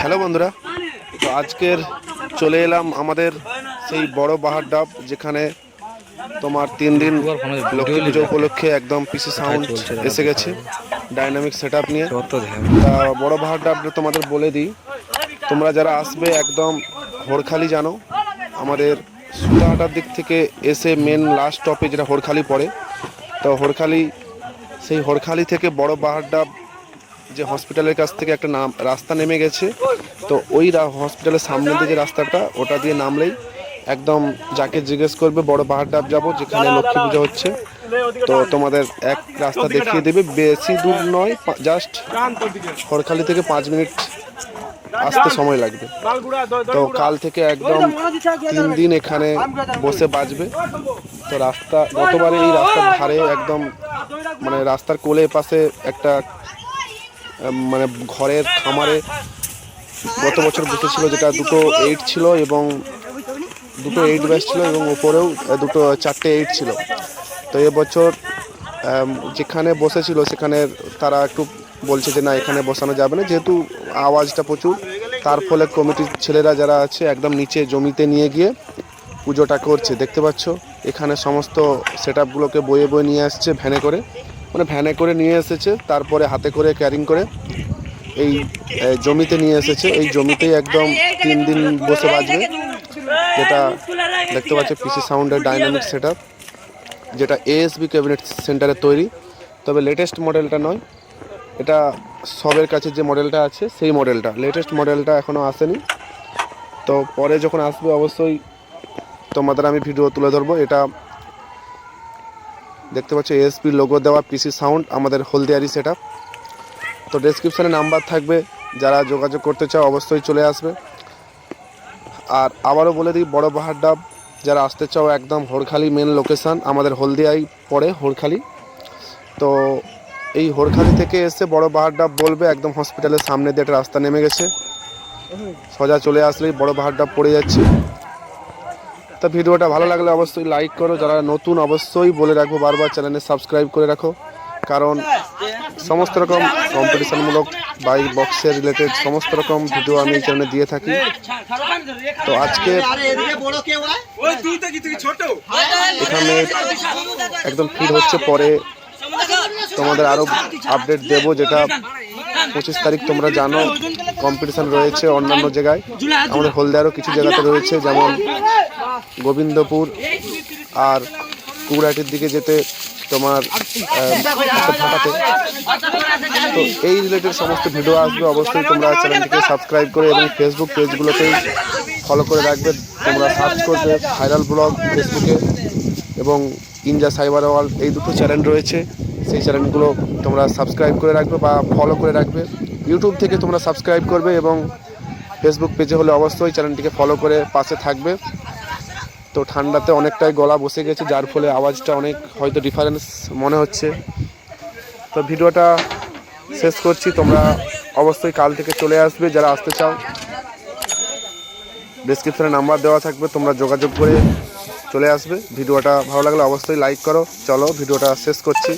Hello বন্ধুরা, তো আজকের চলে এলাম আমাদের সেই বড় বাহার ডাব, যেখানে তোমার তিন দিন লক্ষ্মী পুজো উপলক্ষে একদম পিসি সাউন্ড এসে গেছে, ডাইনামিক সেট আপ নিয়ে। তা বড় বাহার ডাবটা তোমাদের বলে দিই, তোমরা যারা আসবে একদম হোড়খালি জানো, আমাদের সুতাহাটার দিক থেকে এসে মেন লাস্ট স্টপে যেটা হোড়খালি পড়ে, তো হোড়খালি সেই হোড়খালি থেকে বড় বাহার ডাব যে হসপিটালের কাছ থেকে একটা নাম, রাস্তা নেমে গেছে। তো ওই হসপিটালের সামনে দিয়ে যে রাস্তাটা, ওটা দিয়ে নামলেই একদম যাকে জিজ্ঞেস করবে, বড় পাহাড় ডাব যাব, যেখানে লক্ষ্মী পুজো হচ্ছে। তো তোমাদের এক রাস্তা দেখিয়ে দেবে, বেশি দূর নয় জাস্ট খড়খালি থেকে পাঁচ মিনিট আসতে সময় লাগবে। তো কাল থেকে একদম তিন দিন এখানে বসে বাজবে তো রাস্তা, গতবারে এই রাস্তার ধারে একদম মানে রাস্তার কোলে পাশে একটা মানে ঘরের খামারে গত বছর বসেছিল যেটা দুটো এইট ছিল এবং দুটো এইট ব্যাচ ছিল এবং উপরেও আহ, দুটো চারটে এইট ছিল। তো এবছর যেখানে বসেছিল সেখানে তারা একটু বলছে যে না এখানে বসানো যাবে না। যেহেতু আওয়াজটা প্রচুর তার ফলে কমিটির ছেলেরা যারা আছে একদম নিচে জমিতে নিয়ে গিয়ে পুজোটা করছে। দেখতে পাচ্ছ এখানে সমস্ত সেট আপগুলোকে বয়ে বয়ে নিয়ে আসছে ভ্যানে করে। মানে ভ্যানে করে নিয়ে এসেছে, তারপরে হাতে করে ক্যারিং করে এই জমিতে নিয়ে এসেছে। এই জমিতেই একদম তিন দিন বসে বাজবে যেটা দেখতে পাচ্ছ পিসি সাউন্ডের ডাইনামিক সেট যেটা এএসবি ক্যাবিনেট সেন্টারে তৈরি। তবে লেটেস্ট মডেলটা নয়, এটা সবের কাছে যে মডেলটা আছে, সেই মডেলটা লেটেস্ট মডেলটা এখনও আসেনি। তো পরে যখন আসবে অবশ্যই তোমাদের আমি ভিডিও তুলে ধরবো। এটা দেখতে পাচ্ছ এএসপি লোগো দেওয়া পিসি সাউন্ড আমাদের হলদিয়ারি সেট তো ডেসক্রিপশানে নাম্বার থাকবে, যারা যোগাযোগ করতে চাও অবশ্যই চলে আসবে। আর আবারও বলে দিই, বড় পাহাড় ডাব, যারা আসতে চাও একদম হোড়খালি মেন লোকেশান আমাদের হলদিয়ায় পড়ে হোড়খালি। তো এই হোড়খালি থেকে এসে বড় পাহাড় ডাব বলবে, একদম হসপিটালের সামনে দিয়ে একটা রাস্তা নেমে গেছে। সোজা চলে আসলেই বড় পাহাড় ডাব পড়ে যাচ্ছে। তা ভিডিওটা ভালো লাগলে অবশ্যই লাইক করো। যারা নতুন, অবশ্যই বলে রাখব বারবার চ্যানেলে সাবস্ক্রাইব করে রাখো। কারণ সমস্ত রকম কম্পিটিশনমূলক বাইক বক্সের রিলেটেড সমস্ত রকম ভিডিও আমি এই চ্যানেলে দিয়ে থাকি। তো আজকে এখানে একদম ফিট হচ্ছে পরে তোমাদের আরও আপডেট দেবো যেটা পঁচিশ তারিখ তোমরা জানো কম্পিটিশন রয়েছে অন্যান্য জায়গায়। আমাদের হলদিয়ারও কিছু জায়গাতে রয়েছে, যেমন গোবিন্দপুর আর কুড়াটির দিকে যেতে তোমার ভাটাতে তো এই রিলেটেড সমস্ত ভিডিও আসবে, অবশ্যই তোমরা চ্যানেলটিকে সাবস্ক্রাইব করে এবং ফেসবুক পেজগুলোতেই ফলো করে রাখবে। তোমরা সার্চ করবে ভাইরাল ব্লগ ফেসবুকে এবং ইনজা সাইবার ওয়ার্ল্ড এই দুটো চ্যানেল রয়েছে। সেই চ্যানেলগুলো তোমরা সাবস্ক্রাইব করে রাখবে বা ফলো করে রাখবে। ইউটিউব থেকে তোমরা সাবস্ক্রাইব করবে এবং ফেসবুক পেজে হলে অবশ্যই চ্যানেলটিকে ফলো করে পাশে থাকবে। তো ঠান্ডাতে অনেকটাই গলা বসে গেছে, যার ফলে আওয়াজটা অনেক হয়তো ডিফারেন্স মনে হচ্ছে। তো ভিডিওটা শেষ করছি, তোমরা অবশ্যই কাল থেকে চলে আসবে, যারা আসতে চাও। ডিসক্রিপশনে নাম্বার দেওয়া থাকবে, তোমরা যোগাযোগ করে চলে আসবে। ভিডিওটা ভালো লাগলে অবশ্যই লাইক করো। চলো, ভিডিওটা শেষ করছি।